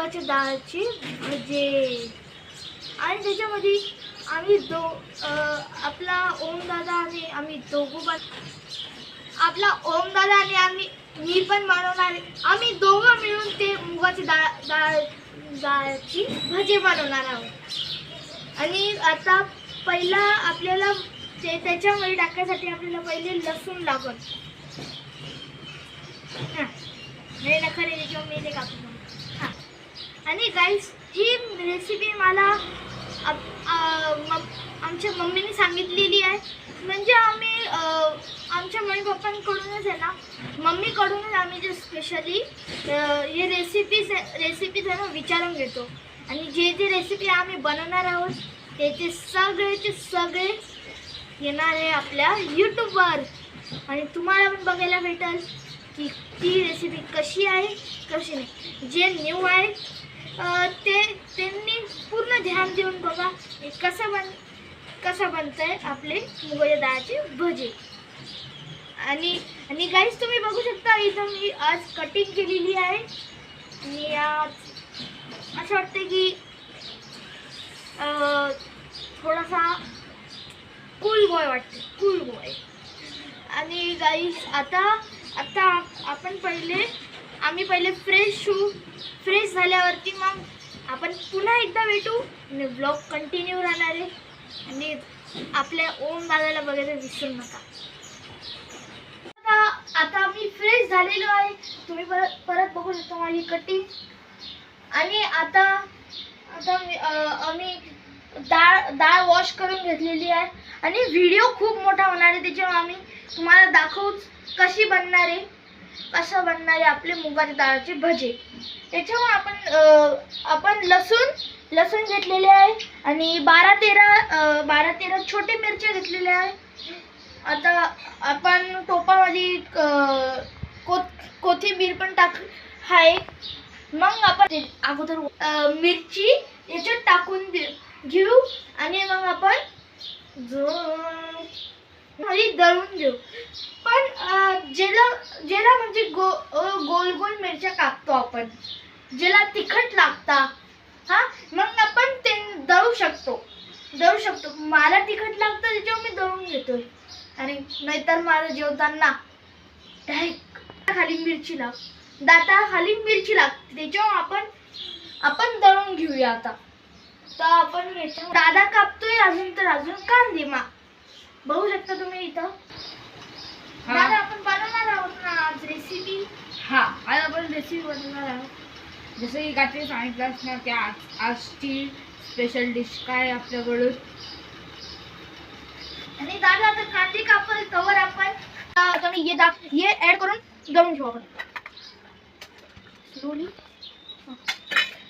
मुगाच्या डाळची भजे. आणि त्याच्यामध्ये आम्ही दो आपला आपला ओमदादा आणि आम्ही दोघं पण आपला ओमदादा आणि आम्ही मी पण बनवणार आम्ही दोघं मिळून ते मुगाची डाळ डाळ डाळची भजी बनवणार आहोत. आणि आता पहिला आपल्याला ते त्याच्यामध्ये टाकण्यासाठी आपल्याला पहिले लसूण लागत हां. हे नखरे त्याच्यावर मी ते कापून आणि गाईस ही रेसिपी मला आप- आमच्या मम्मीने सांगितलेली आहे. म्हणजे आम्ही आमच्या मम्मी पप्पांकडूनच आहे ना मम्मीकडूनच आम्ही जे स्पेशली हे रेसिपीज रेसिपीज आहे ना विचारून घेतो. आणि जे जे रेसिपी आम्ही बनवणार आहोत ते ते सगळेचे सगळे येणार आहे आपल्या यूट्यूबवर आणि तुम्हाला पण बघायला भेटेल की ती रेसिपी कशी आहे कशी नाही. जे न्यू आहे ते त्यांनी पूर्ण ध्यान देऊन बघा हे कसं बन कसं बनतं आहे आपले मुगाच्या डाळाचे भजे. आणि आणि गाईस तुम्ही बघू शकता इथं मी आज कटिंग केलेली आहे. आणि आज असं वाटतं की थोडासा कूल बॉय वाटते कूल बॉय आणि गाईस आता आता आपण पहिले आम्ही पहिले फ्रेश होऊ. फ्रेश झाल्यावरती मग आपण पुन्हा एकदा भेटू आणि ब्लॉग कंटिन्यू राहणार आहे. आणि आपल्या ओम दादाला बघायला विसरू नका. आता आता मी फ्रेश झालेलो आहे. तुम्ही परत परत बघू शकता माझी कटिंग आणि आता आता मी आम्ही डाळ डाळ वॉश करून घेतलेली आहे. आणि व्हिडिओ खूप मोठा होणार आहे त्याच्यावर आम्ही तुम्हाला दाखवूच कशी बनणार आहे. कसं बनणारे आपले मुगाच्या डाळाचे भजे. त्याच्यावर आपण आपण लसूण लसूण घेतलेले आहे आणि बारा तेरा बारा तेरा छोटे मिरच्या घेतलेल्या आहे. आता आपण टोपामध्ये कोथ कोथिंबीर पण टाक आहे. मग आपण अगोदर मिरची याच्यात टाकून घेऊ आणि मग आपण जो- दळून घेऊ पण ज्याला ज्याला म्हणजे गो गोल गोल मिरच्या कापतो आपण ज्याला तिखट लागता हा मग आपण ते दळू शकतो. दळू शकतो. मला तिखट लागतं त्याच्यावर मी दळून घेतोय आणि नाहीतर मला जेवताना डायरेक्ट खाली मिरची लाग दाता खाली मिरची लागते त्याच्यावर आपण आपण दळून घेऊया आता. तर आपण घेतो दादा कापतोय अजून तर अजून कांदे मा बघू शकता तुम्ही इथं. दादा आपण बनवणार आहोत ना आज रेसिपी हा आज आपण रेसिपी बनवणार आहोत जसं की कात्री सांगितलंस ना की आज आजची स्पेशल डिश काय आपल्याकडून आणि दादा आता कांदे कापल तवर आपण अं, आता मी हे दा हे ऍड करून दळून घेऊ आपण. हा.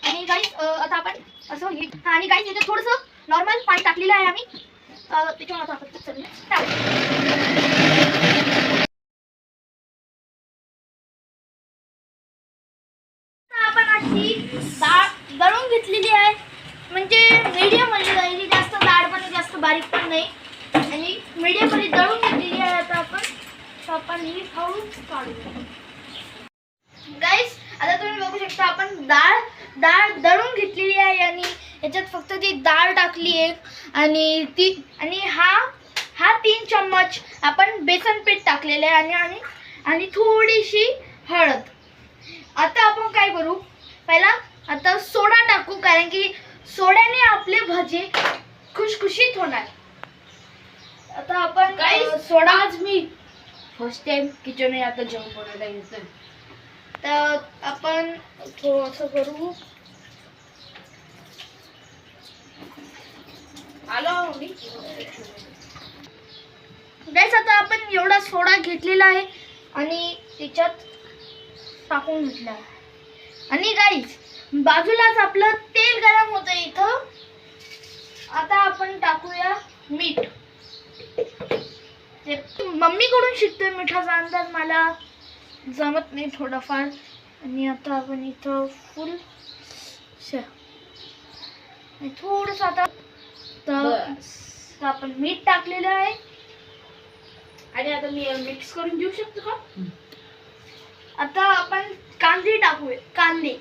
आणि गाईस आता आपण असं हे आणि गाईस याच्यात थोडंसं नॉर्मल पाणी टाकलेलं आहे आम्ही अं, त्याच्यामुळे आता आपण सगळं टाकू. बारीक पण नाही. आणि मीडियममध्ये दळून घेतलेली आहे आता आपण. तर आपण ही काढू. गाईस आता तुम्ही बघू शकता आपण डाळ डाळ दळून घेतलेली आहे आणि याच्यात फक्त ती डाळ टाकली आहे. आणि ती आणि हा हा तीन चम्मच आपण बेसन पीठ टाकलेलं आहे आणि आणि आणि थोडीशी हळद. आता आपण काय करू? पहिला आता सोडा टाकू कारण की सोड्याने आपले भजे खुशखुशीत होणार. आता आपण अ, सोडा आज मी. फर्स्ट टाइम किचन आता जेवण बनवायला घेतोय तर आपण थोडंसं करू. आलो मी. गॅस आता आपण एवढा सोडा घेतलेला आहे आणि त्याच्यात टाकून घेतला आणि गाईज बाजूलाच आपलं तेल गरम होतं इथं. आता आपण टाकूया मीठ. मम्मीकडून शिकतोय मिठाचा अंदाज मला जमत नाही थोडाफार. आणि आता आपण इथं फुल थोडस आता तर आपण मीठ टाकलेलं आहे. आणि आता मी मिक्स करून देऊ शकतो का? आता आपण कांदे टाकूया. कांदे.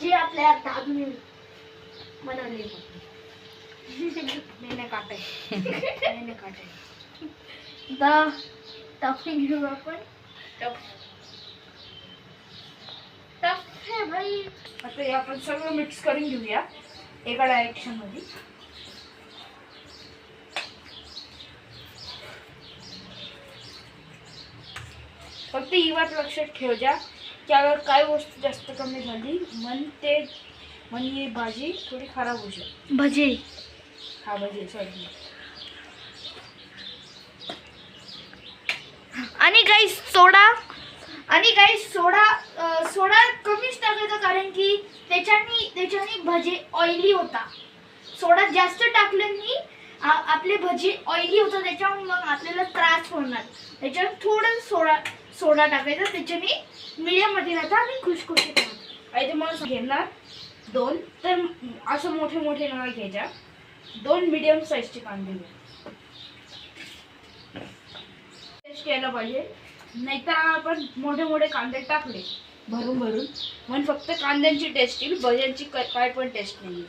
जे आपल्या दादूने बनवले टाकून घेऊ आपण. टफ है भाई आता हे आपण सगळं मिक्स करून घेऊया एका डायरेक्शनमध्ये फक्त ही बात लक्षात ठेव की अगर काय वस्तू जास्त कमी झाली मन ते मन ही भाजी थोडी खराब होऊ शकते भजे हा भाजी सॉरी आणि काही सोडा. आणि काही सोडा सोडा कमीच टाकायचा कारण की त्याच्यानी त्याच्यानी भजे ऑइली होता. सोडा जास्त टाकल्याने आपले भजे ऑइली होतात त्याच्यामुळे मग आपल्याला त्रास होणार. त्याच्यावर थोडं सोडा सोडा टाकायचा त्याच्याने मीडियममध्ये राहतं आणि खुशखुशीत राहतं. आणि ते मला घेणार दोन तर असं मोठे मोठे नळा घ्यायच्या. दोन मिडियम साईजचे कांदे घ्या टेस्ट केलं पाहिजे. नाहीतर आपण मोठे मोठे कांदे टाकले भरून भरून. मग फक्त कांद्यांची टेस्ट येईल भज्यांची काय पण टेस्ट नाही येईल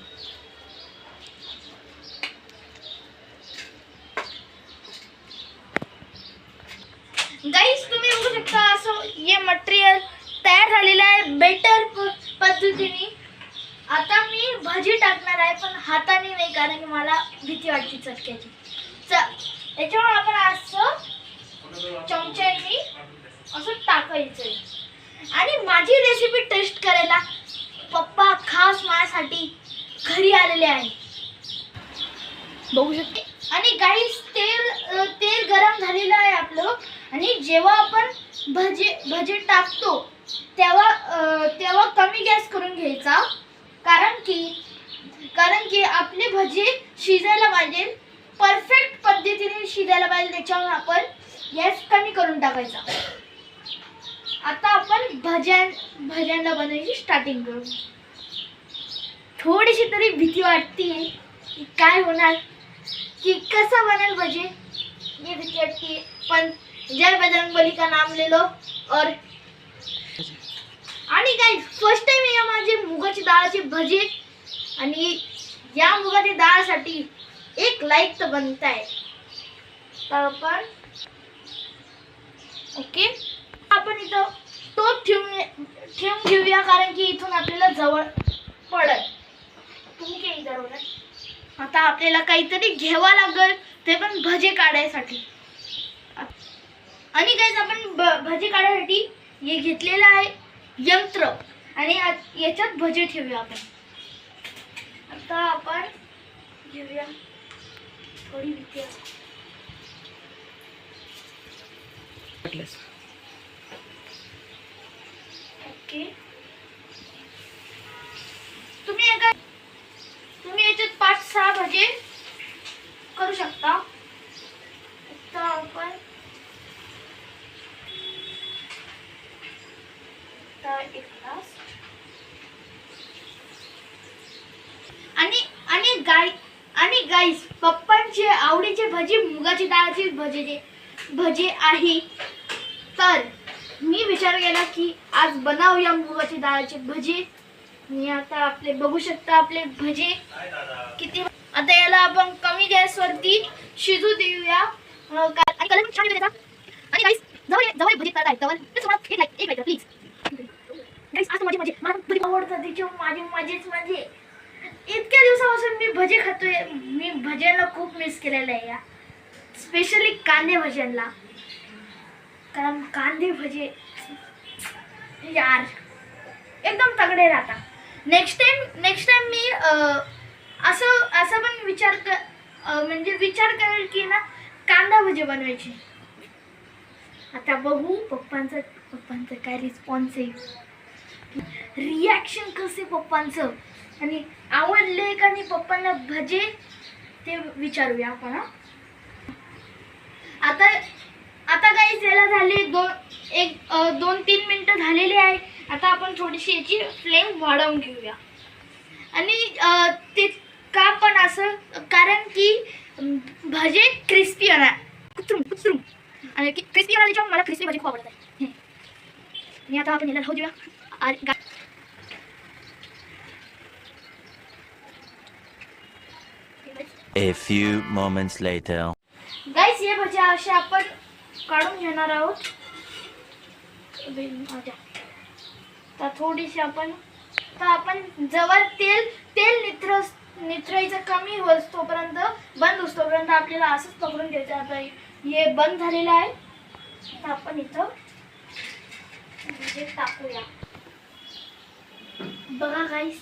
गाईस तुम्ही बघू शकता असं हे मटेरियल तयार झालेलं आहे बेटर पद्धतीने. आता मी भाजी टाकणार आहे पण हाताने नाही कारण की मला भीती वाटते चटक्याची. च याच्यामुळे आपण असं चमच्याने असं टाकायचं आणि माझी रेसिपी टेस्ट करायला पप्पा खास माझ्यासाठी घरी आलेले आहे बघू शकते. आणि गाईस तेल तेल गरम झालेलं आहे आपलं. आणि जेव्हा आपण भजे भजे टाकतो तेव्हा तेव्हा कमी गॅस करून घ्यायचा. कारण की कारण की आपले भजी शिजायला पाहिजे. परफेक्ट पद्धतीने शिजायला पाहिजे त्याच्यावर आपण गॅस कमी करून टाकायचा. आता आपण भज्यां भज्यांना बनवायची स्टार्टिंग करू. थोडीशी तरी भीती वाटते की काय होणार की कसं बनेल भजे. ये भीती वाटते पण जय बजरंग बली का नाम ले लो और आणि काय फर्स्ट मुगाची डाळाची भजी आणि या मुगाची डाळासाठी एक लाईक तर बनत आहे तर आपण ओके. आपण इथं तो ठेवून ठेवून घेऊया कारण की इथून आपल्याला जवळ पडत तुम्ही काही जवळ आता आपल्याला काहीतरी घ्यावं लागेल ते पण भजे काढायसाठी. आणि काहीच आपण ब- भजे काढायसाठी हे घेतलेलं आहे यंत्र. आणि याच्यात भजे ठेवूया आपण. आता आपण घेऊया. थोडी. ओके तुम्ही एका तुम्ही याच्यात पाच सहा भजे करू शकता आता आपण आता एक ग्लास आणि आणि गाय आणि गाईस पप्पांचे आवडीचे भजे मुगाची डाळाचे भजे भजे आहे. तर मी विचार केला की आज बनवूया मुगाची डाळाचे भजे. आणि आता आपले बघू शकता आपले भजे किती. आता याला आपण कमी गॅसवरती शिजू देऊया. आणि कलर छान येतो आणि गाईस जवळ जवळ भजी करता तुम्हाला एक लाईक एक लाईक प्लीज गाईस आज माझे मजे मला भजी आवडतात. त्याच्यावर माझे मजेच म्हणजे इतक्या दिवसापासून मी भजे खातोय. मी भज्यांना खूप मिस केलेलं आहे या. स्पेशली कांदे भजनला कारण कांदे भजे यार एकदम तगडे राहतात. नेक्स्ट टाइम नेक्स्ट टाइम मी असं असं पण विचार कर म्हणजे विचार करेल की ना कांदा भजे बनवायचे. आता बघू पप्पांचं पप्पांचं काय रिस्पॉन्स आहे. रिॲक्शन कसे पप्पांचं? आणि आवडले का नाही पप्पांना भजे? ते विचारूया आपण हां. आता आता काही याला झाले दोन एक दोन तीन मिनटं झालेली आहे. आता आपण थोडीशी याची फ्लेम वाढवून घेऊया. आणि ते का पण असं कारण की भजे क्रिस्पी होणार. कुत्रुम कुत्रुम. आणि क्रिस्पी वाला मला क्रिस्पी भाजी खूप आवडत आहे हं. आणि आता आपण याला राहू देऊया. गा- A few moments later. आता असे आपण काढून घेणार आहोत. तर थोडीशी आपण तर आपण जवळ तेल तेल निथर निथरायचं कमी होस तोपर्यंत बंद होस तोपर्यंत आपल्याला असंच पकडून घ्यायचं आता हे बंद झालेलं आहे. तर आपण इथं भजे टाकूया. बघा गाईस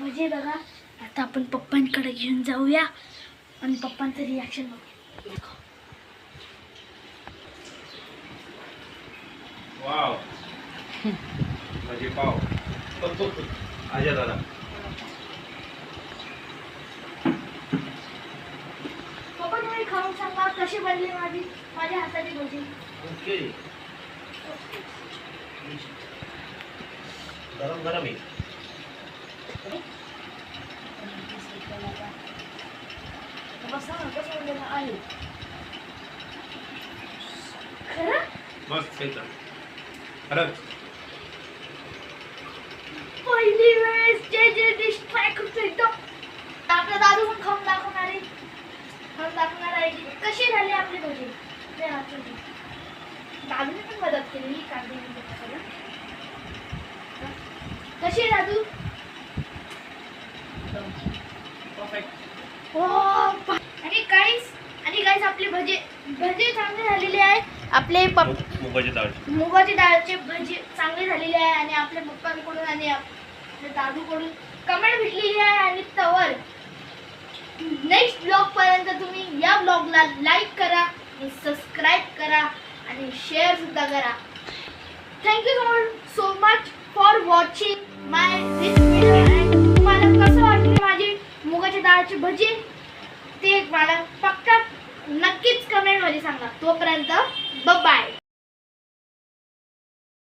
भजे बघा. आता आपण पप्पांकडे घेऊन जाऊया. आणि पप्पांचं रिॲक्शन बघूया. म्हणजे पाव. आजा दादा. तुम्ही खाऊन सांगा कशी बनली माझी? माझ्या हाताची भजी. ओके. गरम गरम आहे. मस्त खरंच पहिली वेळेस जे जे डिश ट्राय करतो एकदम आपला दादू पण खाऊन दाखवणार आहे खाऊन दाखवणार आहे की कशी झाली आपली भजी. दादूने पण मदत केली कांदे बिंदे कापायला. कशी आहे दादू? हो आणि काहीच आणि काहीच आपले भजे भजे चांगले झालेले आहे. आपले पप मुगाची डाळ. मुगाची डाळचे भजी चांगली झालेली आहे आणि आपल्या पप्पांकडून आणि आपल्या दादूकडून कमेंट भेटलेली आहे आणि तवर. नेक्स्ट ब्लॉगपर्यंत तुम्ही या ब्लॉगला लाईक करा आणि सबस्क्राईब करा आणि शेअर सुद्धा करा. Thank you so so much for watching my this video तुम्हाला कसं वाटले माझी मुगाची डाळची भजी? ते मला पक्का नक्कीच कमेंटमध्ये सांगा. तोपर्यंत बाय